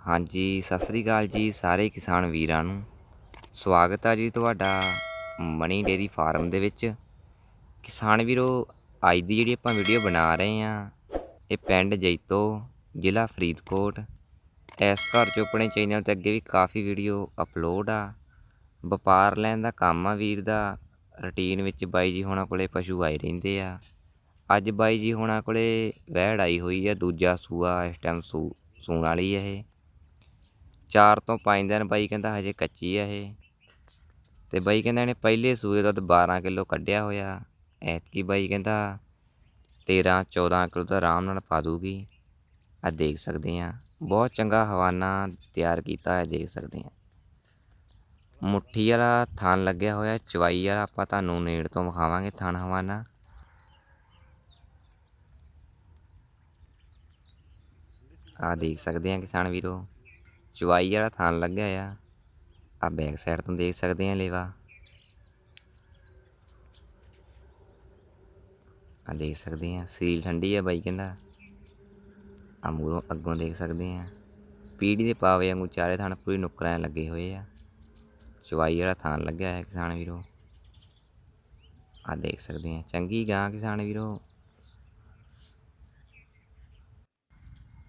ਹਾਂਜੀ, ਸਤਿ ਸ੍ਰੀ ਅਕਾਲ ਜੀ ਸਾਰੇ ਕਿਸਾਨ ਵੀਰਾਂ ਨੂੰ। ਸਵਾਗਤ ਆ ਜੀ ਤੁਹਾਡਾ ਮਣੀ ਡੇਰੀ ਫਾਰਮ ਦੇ ਵਿੱਚ। ਕਿਸਾਨ ਵੀਰੋ, ਅੱਜ ਦੀ ਜਿਹੜੀ ਆਪਾਂ ਵੀਡੀਓ ਬਣਾ ਰਹੇ ਆ ਇਹ ਪਿੰਡ ਜੈਤੋ, ਜ਼ਿਲ੍ਹਾ ਫਰੀਦਕੋਟ। ਇਸ ਘਰ 'ਚ ਆਪਣੇ ਚੈਨਲ ਤੇ ਅੱਗੇ ਵੀ ਕਾਫੀ ਵੀਡੀਓ ਅਪਲੋਡ ਆ। ਵਪਾਰ ਲੈਣ ਦਾ ਕੰਮ ਆ ਵੀਰ ਦਾ। ਰੁਟੀਨ ਵਿੱਚ ਬਾਈ ਜੀ ਹੋਣਾ ਕੋਲੇ ਪਸ਼ੂ ਆਏ ਰਹਿੰਦੇ ਆ। ਅੱਜ ਬਾਈ ਜੀ ਹੁਣਾਂ ਕੋਲੇ ਵਹਿੜ ਆਈ ਹੋਈ ਹੈ ਦੂਜਾ ਸੂਆ, ਇਸ ਟਾਈਮ ਸੂ, ਸੂਣ ਵਾਲੀ ਹੈ ਇਹ। ਚਾਰ ਤੋਂ ਪੰਜ ਦਿਨ ਬਾਈ ਕਹਿੰਦਾ ਹਜੇ ਕੱਚੀ ਹੈ ਇਹ। ਤੇ ਬਾਈ ਕਹਿੰਦਾ ਇਹਨੇ ਪਹਿਲੇ ਸੂਏ ਦਾ 12 ਕਿਲੋ ਕੱਢਿਆ ਹੋਇਆ। ਐਤਕੀ ਬਾਈ ਕਹਿੰਦਾ 13 14 ਕਿਲੋ ਦਾ ਆਰਾਮ ਨਾਲ ਪਾ ਦੂਗੀ। ਆ ਦੇਖ ਸਕਦੇ ਆ ਬਹੁਤ ਚੰਗਾ ਹਵਾਨਾ ਤਿਆਰ ਕੀਤਾ ਹੈ ਦੇਖ ਸਕਦੇ ਆ ਮੁੱਠੀ ਵਾਲਾ ਥਣ ਲੱਗਿਆ ਹੋਇਆ, ਚਵਾਈ ਵਾਲਾ ਆਪਾਂ ਤੁਹਾਨੂੰ ਨੇੜ ਤੋਂ ਵਿਖਾਵਾਂਗੇ ਥਣ ਹਵਾਨਾ। ਆ ਦੇਖ ਸਕਦੇ ਆ ਕਿਸਾਨ ਵੀਰੋ। ਚਵਾਈ ਵਾਲਾ ਥਣ ਲੱਗਿਆ ਆ। ਆ ਬੈਕ ਸਾਈਡ ਤੋਂ ਦੇਖ ਸਕਦੇ ਆ ਲੇਵਾ। ਆ ਦੇਖ ਸਕਦੇ ਆ, ਸੀਲ ਠੰਡੀ ਆ ਬਾਈ ਕਹਿੰਦਾ। ਆ ਮੂਰੋਂ ਅੱਗੋਂ ਦੇਖ ਸਕਦੇ ਆ। ਪੀੜੀ ਦੇ ਪਾਵੇ ਵਾਂਗੂ ਚਾਰੇ ਥਣ ਪੂਰੀ ਨੁਕਰਾਂ ਲੱਗੇ ਹੋਏ ਆ। ਚਵਾਈ ਵਾਲਾ ਥਣ ਲੱਗਿਆ ਹੈ ਕਿਸਾਨ ਵੀਰੋ। ਆ ਦੇਖ ਸਕਦੇ ਆ, ਚੰਗੀ ਗਾਂ ਕਿਸਾਨ ਵੀਰੋ।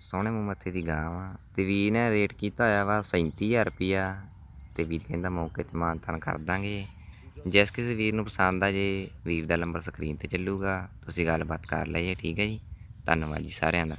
ਸੋਹਣੇ ਮੂੰਹ ਦੀ ਗਾਂ ਵਾ। ਤੇ ਵੀਰ ਨੇ ਰੇਟ ਕੀਤਾ ਹੋਇਆ ਵਾ 37000 ਰੁਪਿਆ ਤੇ ਵੀਰ ਕਹਿੰਦਾ ਮੌਕੇ ਤੇ ਮਾਨਤਾਨ ਕਰ ਦਾਂਗੇ। ਜਿਸ ਕਿਸੇ ਵੀਰ ਨੂੰ ਪਸੰਦ ਆ ਜੇ, ਵੀਰ ਦਾ ਨੰਬਰ ਸਕਰੀਨ ਤੇ ਚੱਲੂਗਾ। ਤੁਸੀਂ ਗੱਲਬਾਤ ਕਰ ਲਈਏ, ਠੀਕ ਹੈ ਜੀ? ਧੰਨਵਾਦ ਜੀ ਸਾਰਿਆਂ ਦਾ।